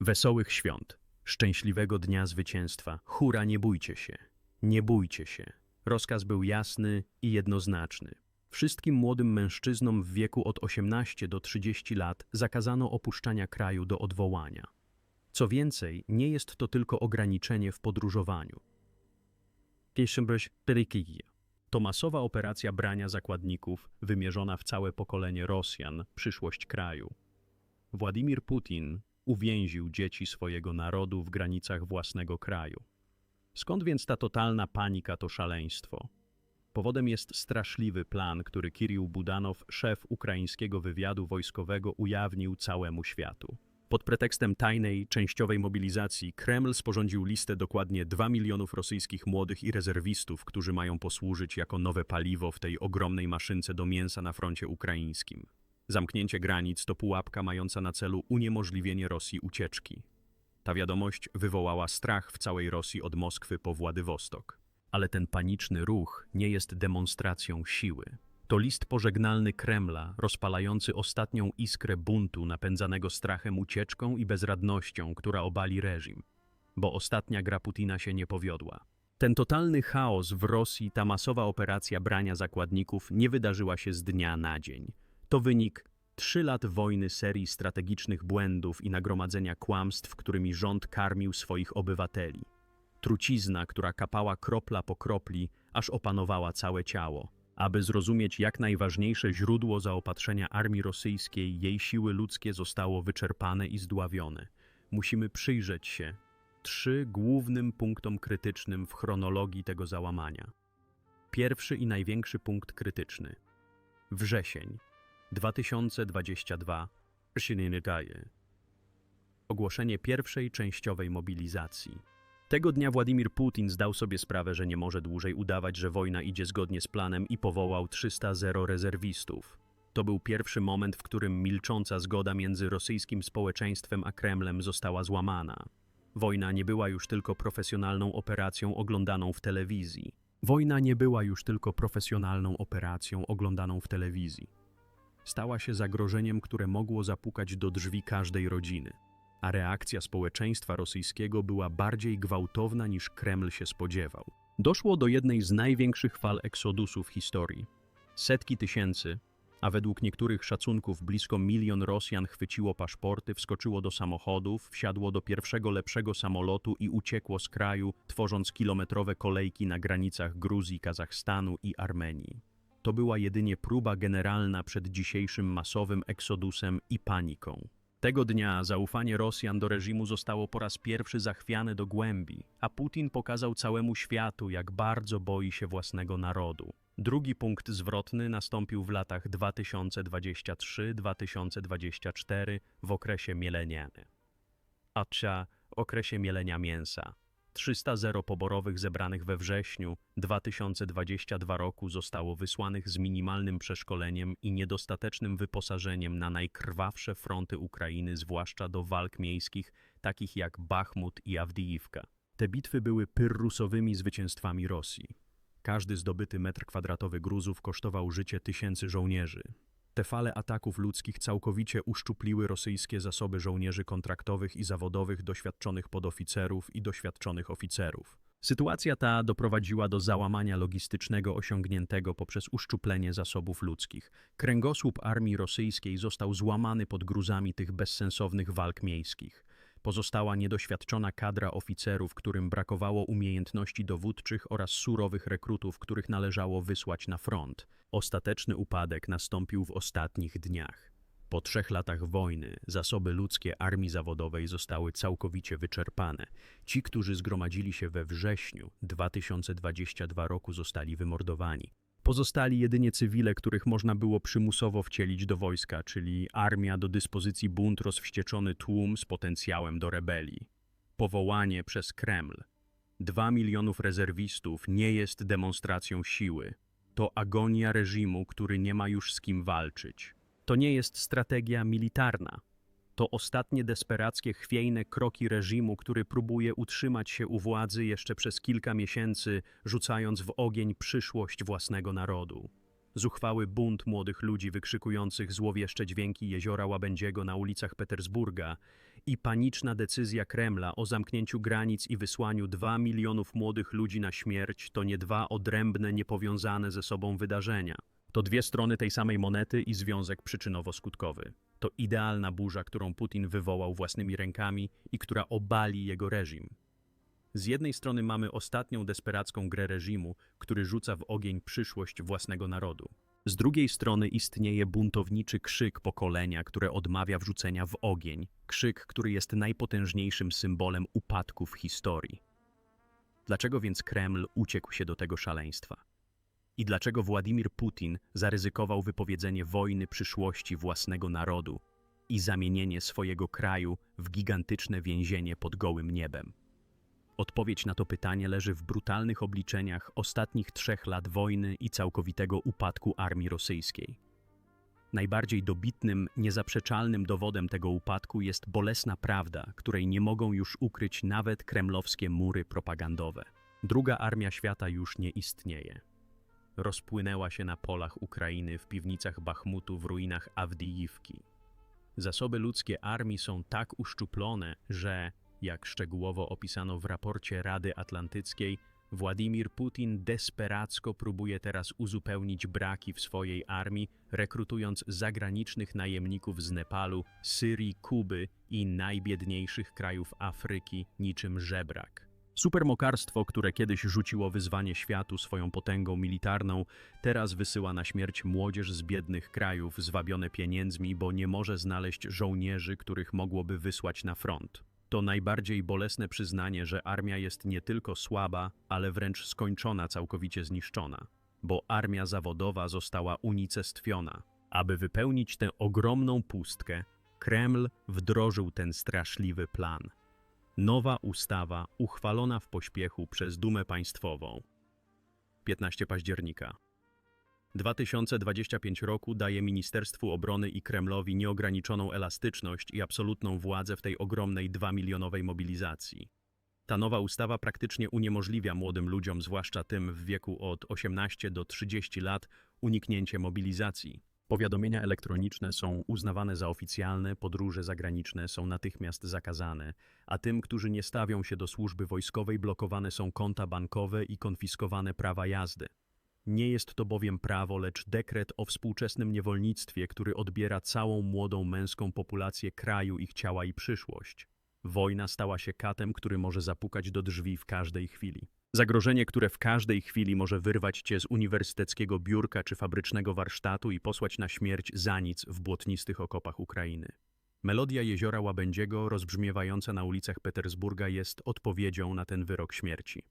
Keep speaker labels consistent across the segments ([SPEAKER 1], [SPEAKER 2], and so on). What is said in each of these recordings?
[SPEAKER 1] Wesołych świąt, szczęśliwego dnia zwycięstwa. Hura, nie bójcie się, nie bójcie się. Rozkaz był jasny i jednoznaczny. Wszystkim młodym mężczyznom w wieku od 18 do 30 lat zakazano opuszczania kraju do odwołania. Co więcej, nie jest to tylko ograniczenie w podróżowaniu. To masowa operacja brania zakładników, wymierzona w całe pokolenie Rosjan, przyszłość kraju. Władimir Putin uwięził dzieci swojego narodu w granicach własnego kraju. Skąd więc ta totalna panika, to szaleństwo? Powodem jest straszliwy plan, który Kirill Budanow, szef ukraińskiego wywiadu wojskowego, ujawnił całemu światu. Pod pretekstem tajnej, częściowej mobilizacji Kreml sporządził listę dokładnie 2 milionów rosyjskich młodych i rezerwistów, którzy mają posłużyć jako nowe paliwo w tej ogromnej maszynce do mięsa na froncie ukraińskim. Zamknięcie granic to pułapka mająca na celu uniemożliwienie Rosji ucieczki. Ta wiadomość wywołała strach w całej Rosji od Moskwy po Władywostok. Ale ten paniczny ruch nie jest demonstracją siły. To list pożegnalny Kremla, rozpalający ostatnią iskrę buntu napędzanego strachem ucieczką i bezradnością, która obali reżim. Bo ostatnia gra Putina się nie powiodła. Ten totalny chaos w Rosji, ta masowa operacja brania zakładników nie wydarzyła się z dnia na dzień. To wynik trzy lat wojny serii strategicznych błędów i nagromadzenia kłamstw, którymi rząd karmił swoich obywateli. Trucizna, która kapała kropla po kropli, aż opanowała całe ciało. Aby zrozumieć jak najważniejsze źródło zaopatrzenia armii rosyjskiej, jej siły ludzkie zostało wyczerpane i zdławione. Musimy przyjrzeć się trzy głównym punktom krytycznym w chronologii tego załamania. Pierwszy i największy punkt krytyczny. Wrzesień 2022 Ogłoszenie pierwszej częściowej mobilizacji. Tego dnia Władimir Putin zdał sobie sprawę, że nie może dłużej udawać, że wojna idzie zgodnie z planem i powołał 300 zero rezerwistów. To był pierwszy moment, w którym milcząca zgoda między rosyjskim społeczeństwem a Kremlem została złamana. Wojna nie była już tylko profesjonalną operacją oglądaną w telewizji. Wojna nie była już tylko profesjonalną operacją oglądaną w telewizji stała się zagrożeniem, które mogło zapukać do drzwi każdej rodziny. A reakcja społeczeństwa rosyjskiego była bardziej gwałtowna niż Kreml się spodziewał. Doszło do jednej z największych fal eksodusu w historii. Setki tysięcy, a według niektórych szacunków blisko milion Rosjan chwyciło paszporty, wskoczyło do samochodów, wsiadło do pierwszego lepszego samolotu i uciekło z kraju, tworząc kilometrowe kolejki na granicach Gruzji, Kazachstanu i Armenii. To była jedynie próba generalna przed dzisiejszym masowym eksodusem i paniką. Tego dnia zaufanie Rosjan do reżimu zostało po raz pierwszy zachwiane do głębi, a Putin pokazał całemu światu, jak bardzo boi się własnego narodu. Drugi punkt zwrotny nastąpił w latach 2023-2024 w okresie mieleniany. Acza, okresie mielenia mięsa. 300 zero poborowych zebranych we wrześniu 2022 roku zostało wysłanych z minimalnym przeszkoleniem i niedostatecznym wyposażeniem na najkrwawsze fronty Ukrainy, zwłaszcza do walk miejskich, takich jak Bachmut i Awdijiwka. Te bitwy były pyrrusowymi zwycięstwami Rosji. Każdy zdobyty metr kwadratowy gruzów kosztował życie tysięcy żołnierzy. Te fale ataków ludzkich całkowicie uszczupliły rosyjskie zasoby żołnierzy kontraktowych i zawodowych, doświadczonych podoficerów i doświadczonych oficerów. Sytuacja ta doprowadziła do załamania logistycznego osiągniętego poprzez uszczuplenie zasobów ludzkich. Kręgosłup armii rosyjskiej został złamany pod gruzami tych bezsensownych walk miejskich. Pozostała niedoświadczona kadra oficerów, którym brakowało umiejętności dowódczych oraz surowych rekrutów, których należało wysłać na front. Ostateczny upadek nastąpił w ostatnich dniach. Po trzech latach wojny zasoby ludzkie armii zawodowej zostały całkowicie wyczerpane. Ci, którzy zgromadzili się we wrześniu 2022 roku zostali wymordowani. Pozostali jedynie cywile, których można było przymusowo wcielić do wojska, czyli armia do dyspozycji bunt rozwścieczony tłum z potencjałem do rebelii. Powołanie przez Kreml. Dwa milionów rezerwistów nie jest demonstracją siły. To agonia reżimu, który nie ma już z kim walczyć. To nie jest strategia militarna. To ostatnie desperackie, chwiejne kroki reżimu, który próbuje utrzymać się u władzy jeszcze przez kilka miesięcy, rzucając w ogień przyszłość własnego narodu. zuchwały bunt młodych ludzi wykrzykujących złowieszcze dźwięki jeziora Łabędziego na ulicach Petersburga i paniczna decyzja Kremla o zamknięciu granic i wysłaniu 2 milionów młodych ludzi na śmierć to nie dwa odrębne, niepowiązane ze sobą wydarzenia. To dwie strony tej samej monety i związek przyczynowo-skutkowy. To idealna burza, którą Putin wywołał własnymi rękami i która obali jego reżim. Z jednej strony mamy ostatnią desperacką grę reżimu, który rzuca w ogień przyszłość własnego narodu. Z drugiej strony istnieje buntowniczy krzyk pokolenia, które odmawia wrzucenia w ogień, krzyk, który jest najpotężniejszym symbolem upadku w historii. Dlaczego więc Kreml uciekł się do tego szaleństwa? I dlaczego Władimir Putin zaryzykował wypowiedzenie wojny przyszłości własnego narodu i zamienienie swojego kraju w gigantyczne więzienie pod gołym niebem? Odpowiedź na to pytanie leży w brutalnych obliczeniach ostatnich trzech lat wojny i całkowitego upadku armii rosyjskiej. Najbardziej dobitnym, niezaprzeczalnym dowodem tego upadku jest bolesna prawda, której nie mogą już ukryć nawet kremlowskie mury propagandowe. Druga armia świata już nie istnieje. Rozpłynęła się na polach Ukrainy, w piwnicach Bachmutu, w ruinach Awdijiwki. Zasoby ludzkie armii są tak uszczuplone, że jak szczegółowo opisano w raporcie Rady Atlantyckiej, Władimir Putin desperacko próbuje teraz uzupełnić braki w swojej armii, rekrutując zagranicznych najemników z Nepalu, Syrii, Kuby i najbiedniejszych krajów Afryki niczym żebrak. Supermokarstwo, które kiedyś rzuciło wyzwanie światu swoją potęgą militarną, teraz wysyła na śmierć młodzież z biednych krajów, zwabione pieniędzmi, bo nie może znaleźć żołnierzy, których mogłoby wysłać na front. To najbardziej bolesne przyznanie, że armia jest nie tylko słaba, ale wręcz skończona, całkowicie zniszczona, bo armia zawodowa została unicestwiona. Aby wypełnić tę ogromną pustkę, Kreml wdrożył ten straszliwy plan. Nowa ustawa uchwalona w pośpiechu przez Dumę Państwową. 15 października 2025 roku daje Ministerstwu Obrony i Kremlowi nieograniczoną elastyczność i absolutną władzę w tej ogromnej dwamilionowej mobilizacji. Ta nowa ustawa praktycznie uniemożliwia młodym ludziom, zwłaszcza tym w wieku od 18 do 30 lat, uniknięcie mobilizacji. Powiadomienia elektroniczne są uznawane za oficjalne, podróże zagraniczne są natychmiast zakazane, a tym, którzy nie stawią się do służby wojskowej, blokowane są konta bankowe i konfiskowane prawa jazdy. Nie jest to bowiem prawo, lecz dekret o współczesnym niewolnictwie, który odbiera całą młodą męską populację kraju ich ciała i przyszłość. Wojna stała się katem, który może zapukać do drzwi w każdej chwili. Zagrożenie, które w każdej chwili może wyrwać cię z uniwersyteckiego biurka czy fabrycznego warsztatu i posłać na śmierć za nic w błotnistych okopach Ukrainy. Melodia jeziora Łabędziego, rozbrzmiewająca na ulicach Petersburga, jest odpowiedzią na ten wyrok śmierci.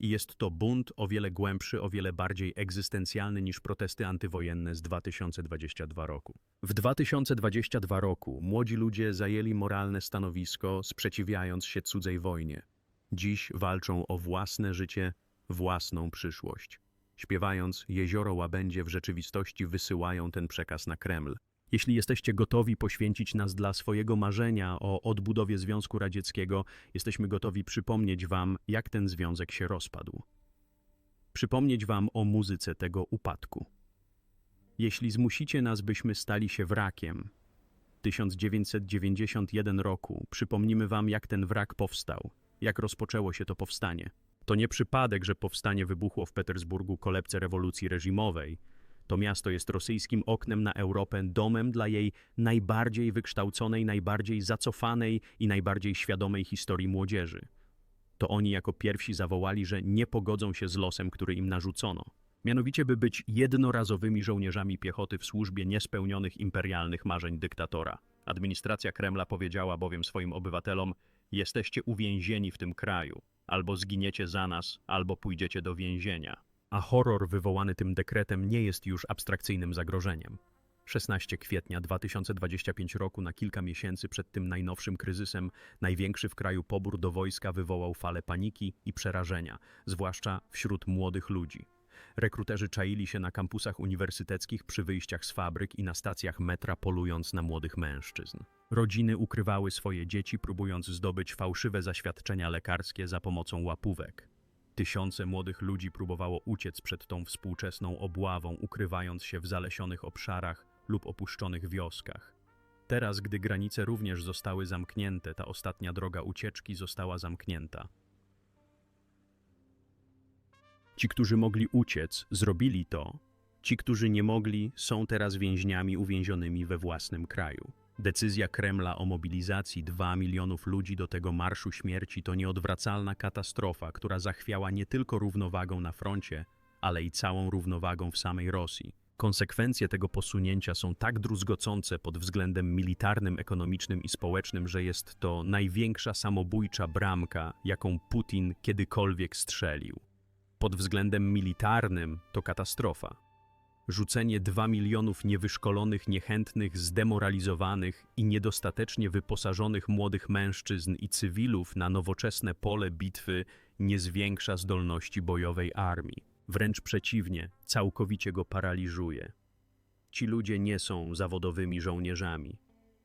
[SPEAKER 1] I jest to bunt o wiele głębszy, o wiele bardziej egzystencjalny niż protesty antywojenne z 2022 roku. W 2022 roku młodzi ludzie zajęli moralne stanowisko, sprzeciwiając się cudzej wojnie. Dziś walczą o własne życie, własną przyszłość. Śpiewając Jezioro Łabędzie w rzeczywistości wysyłają ten przekaz na Kreml. Jeśli jesteście gotowi poświęcić nas dla swojego marzenia o odbudowie Związku Radzieckiego, jesteśmy gotowi przypomnieć Wam, jak ten związek się rozpadł. Przypomnieć Wam o muzyce tego upadku. Jeśli zmusicie nas, byśmy stali się wrakiem, 1991 roku przypomnimy Wam, jak ten wrak powstał, jak rozpoczęło się to powstanie. To nie przypadek, że powstanie wybuchło w Petersburgu kolebce rewolucji reżimowej, to miasto jest rosyjskim oknem na Europę, domem dla jej najbardziej wykształconej, najbardziej zacofanej i najbardziej świadomej historii młodzieży. To oni jako pierwsi zawołali, że nie pogodzą się z losem, który im narzucono. Mianowicie, by być jednorazowymi żołnierzami piechoty w służbie niespełnionych imperialnych marzeń dyktatora. Administracja Kremla powiedziała bowiem swoim obywatelom: Jesteście uwięzieni w tym kraju, albo zginiecie za nas, albo pójdziecie do więzienia a horror wywołany tym dekretem nie jest już abstrakcyjnym zagrożeniem. 16 kwietnia 2025 roku, na kilka miesięcy przed tym najnowszym kryzysem, największy w kraju pobór do wojska wywołał falę paniki i przerażenia, zwłaszcza wśród młodych ludzi. Rekruterzy czaili się na kampusach uniwersyteckich przy wyjściach z fabryk i na stacjach metra polując na młodych mężczyzn. Rodziny ukrywały swoje dzieci, próbując zdobyć fałszywe zaświadczenia lekarskie za pomocą łapówek. Tysiące młodych ludzi próbowało uciec przed tą współczesną obławą, ukrywając się w zalesionych obszarach lub opuszczonych wioskach. Teraz, gdy granice również zostały zamknięte, ta ostatnia droga ucieczki została zamknięta. Ci, którzy mogli uciec, zrobili to. Ci, którzy nie mogli, są teraz więźniami uwięzionymi we własnym kraju. Decyzja Kremla o mobilizacji 2 milionów ludzi do tego marszu śmierci to nieodwracalna katastrofa, która zachwiała nie tylko równowagą na froncie, ale i całą równowagą w samej Rosji. Konsekwencje tego posunięcia są tak druzgocące pod względem militarnym, ekonomicznym i społecznym, że jest to największa samobójcza bramka, jaką Putin kiedykolwiek strzelił. Pod względem militarnym to katastrofa. Rzucenie 2 milionów niewyszkolonych, niechętnych, zdemoralizowanych i niedostatecznie wyposażonych młodych mężczyzn i cywilów na nowoczesne pole bitwy nie zwiększa zdolności bojowej armii. Wręcz przeciwnie, całkowicie go paraliżuje. Ci ludzie nie są zawodowymi żołnierzami.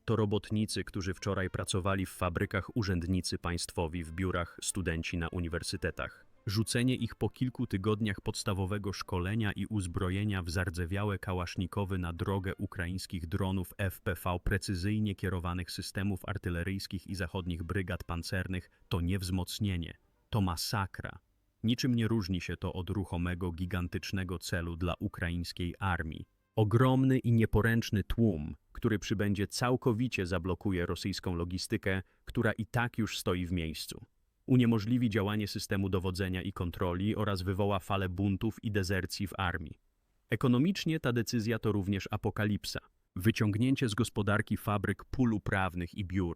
[SPEAKER 1] To robotnicy, którzy wczoraj pracowali w fabrykach, urzędnicy państwowi w biurach, studenci na uniwersytetach. Rzucenie ich po kilku tygodniach podstawowego szkolenia i uzbrojenia w zardzewiałe kałasznikowy na drogę ukraińskich dronów FPV precyzyjnie kierowanych systemów artyleryjskich i zachodnich brygad pancernych to nie wzmocnienie, to masakra. Niczym nie różni się to od ruchomego, gigantycznego celu dla ukraińskiej armii. Ogromny i nieporęczny tłum, który przybędzie całkowicie zablokuje rosyjską logistykę, która i tak już stoi w miejscu uniemożliwi działanie systemu dowodzenia i kontroli oraz wywoła falę buntów i dezercji w armii. Ekonomicznie ta decyzja to również apokalipsa. Wyciągnięcie z gospodarki fabryk pól uprawnych i biur.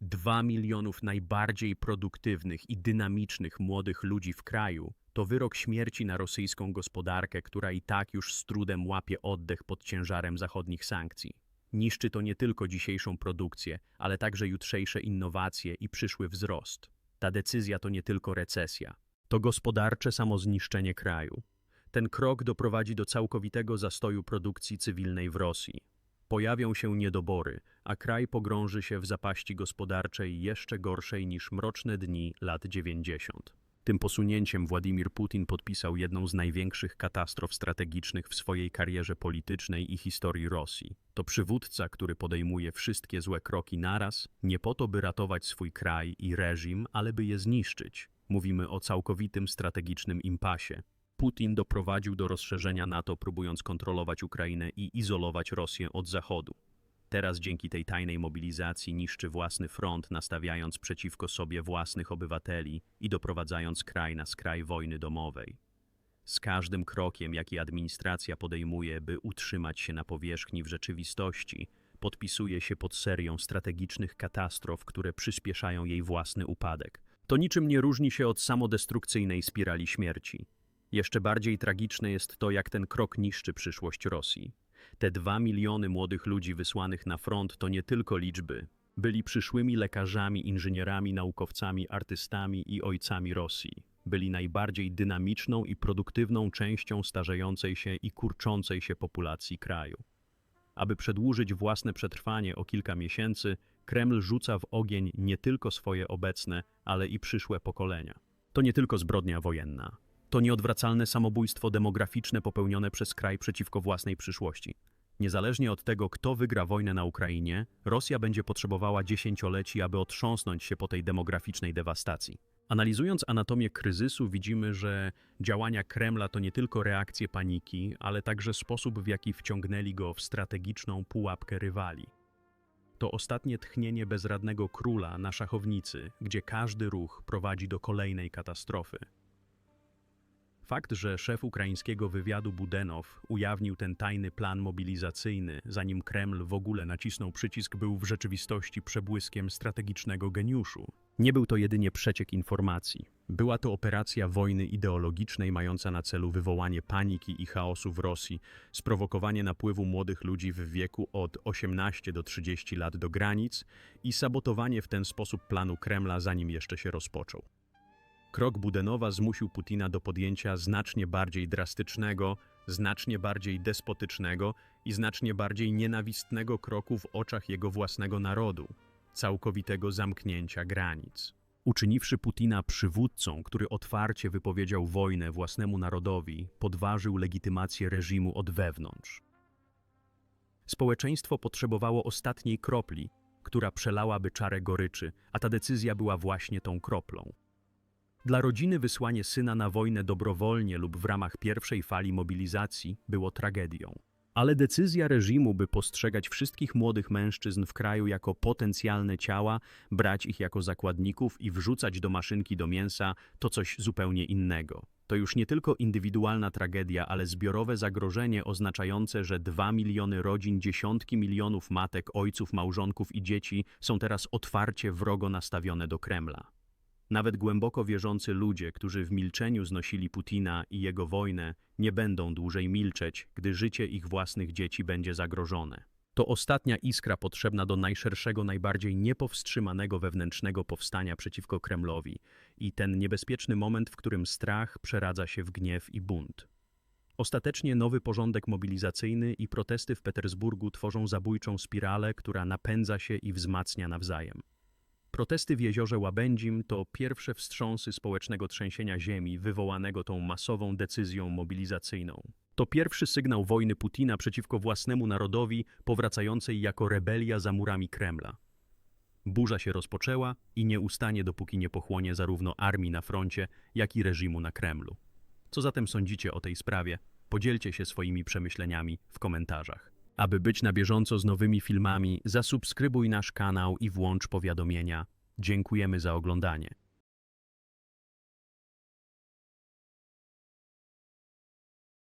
[SPEAKER 1] Dwa milionów najbardziej produktywnych i dynamicznych młodych ludzi w kraju to wyrok śmierci na rosyjską gospodarkę, która i tak już z trudem łapie oddech pod ciężarem zachodnich sankcji. Niszczy to nie tylko dzisiejszą produkcję, ale także jutrzejsze innowacje i przyszły wzrost. Ta decyzja to nie tylko recesja, to gospodarcze samozniszczenie kraju. Ten krok doprowadzi do całkowitego zastoju produkcji cywilnej w Rosji. Pojawią się niedobory, a kraj pogrąży się w zapaści gospodarczej jeszcze gorszej niż mroczne dni lat 90. Tym posunięciem Władimir Putin podpisał jedną z największych katastrof strategicznych w swojej karierze politycznej i historii Rosji. To przywódca, który podejmuje wszystkie złe kroki naraz, nie po to, by ratować swój kraj i reżim, ale by je zniszczyć. Mówimy o całkowitym strategicznym impasie. Putin doprowadził do rozszerzenia NATO, próbując kontrolować Ukrainę i izolować Rosję od Zachodu. Teraz dzięki tej tajnej mobilizacji niszczy własny front, nastawiając przeciwko sobie własnych obywateli i doprowadzając kraj na skraj wojny domowej. Z każdym krokiem, jaki administracja podejmuje, by utrzymać się na powierzchni w rzeczywistości, podpisuje się pod serią strategicznych katastrof, które przyspieszają jej własny upadek. To niczym nie różni się od samodestrukcyjnej spirali śmierci. Jeszcze bardziej tragiczne jest to, jak ten krok niszczy przyszłość Rosji. Te dwa miliony młodych ludzi wysłanych na front to nie tylko liczby. Byli przyszłymi lekarzami, inżynierami, naukowcami, artystami i ojcami Rosji. Byli najbardziej dynamiczną i produktywną częścią starzejącej się i kurczącej się populacji kraju. Aby przedłużyć własne przetrwanie o kilka miesięcy, Kreml rzuca w ogień nie tylko swoje obecne, ale i przyszłe pokolenia. To nie tylko zbrodnia wojenna. To nieodwracalne samobójstwo demograficzne popełnione przez kraj przeciwko własnej przyszłości. Niezależnie od tego, kto wygra wojnę na Ukrainie, Rosja będzie potrzebowała dziesięcioleci, aby otrząsnąć się po tej demograficznej dewastacji. Analizując anatomię kryzysu, widzimy, że działania Kremla to nie tylko reakcje paniki, ale także sposób, w jaki wciągnęli go w strategiczną pułapkę rywali. To ostatnie tchnienie bezradnego króla na szachownicy, gdzie każdy ruch prowadzi do kolejnej katastrofy. Fakt, że szef ukraińskiego wywiadu Budenow ujawnił ten tajny plan mobilizacyjny, zanim Kreml w ogóle nacisnął przycisk, był w rzeczywistości przebłyskiem strategicznego geniuszu. Nie był to jedynie przeciek informacji. Była to operacja wojny ideologicznej mająca na celu wywołanie paniki i chaosu w Rosji, sprowokowanie napływu młodych ludzi w wieku od 18 do 30 lat do granic i sabotowanie w ten sposób planu Kremla, zanim jeszcze się rozpoczął. Krok Budenowa zmusił Putina do podjęcia znacznie bardziej drastycznego, znacznie bardziej despotycznego i znacznie bardziej nienawistnego kroku w oczach jego własnego narodu całkowitego zamknięcia granic. uczyniwszy Putina przywódcą, który otwarcie wypowiedział wojnę własnemu narodowi, podważył legitymację reżimu od wewnątrz. Społeczeństwo potrzebowało ostatniej kropli, która przelałaby czarę goryczy, a ta decyzja była właśnie tą kroplą. Dla rodziny wysłanie syna na wojnę dobrowolnie lub w ramach pierwszej fali mobilizacji było tragedią. Ale decyzja reżimu, by postrzegać wszystkich młodych mężczyzn w kraju jako potencjalne ciała, brać ich jako zakładników i wrzucać do maszynki do mięsa, to coś zupełnie innego. To już nie tylko indywidualna tragedia, ale zbiorowe zagrożenie oznaczające, że dwa miliony rodzin, dziesiątki milionów matek, ojców, małżonków i dzieci są teraz otwarcie wrogo nastawione do Kremla. Nawet głęboko wierzący ludzie, którzy w milczeniu znosili Putina i jego wojnę, nie będą dłużej milczeć, gdy życie ich własnych dzieci będzie zagrożone. To ostatnia iskra potrzebna do najszerszego, najbardziej niepowstrzymanego wewnętrznego powstania przeciwko Kremlowi i ten niebezpieczny moment, w którym strach przeradza się w gniew i bunt. Ostatecznie nowy porządek mobilizacyjny i protesty w Petersburgu tworzą zabójczą spiralę, która napędza się i wzmacnia nawzajem. Protesty w jeziorze Łabędzim to pierwsze wstrząsy społecznego trzęsienia ziemi wywołanego tą masową decyzją mobilizacyjną. To pierwszy sygnał wojny Putina przeciwko własnemu narodowi, powracającej jako rebelia za murami Kremla. Burza się rozpoczęła i nie ustanie, dopóki nie pochłonie zarówno armii na froncie, jak i reżimu na Kremlu. Co zatem sądzicie o tej sprawie? Podzielcie się swoimi przemyśleniami w komentarzach. Aby być na bieżąco z nowymi filmami, zasubskrybuj nasz kanał i włącz powiadomienia. Dziękujemy za oglądanie.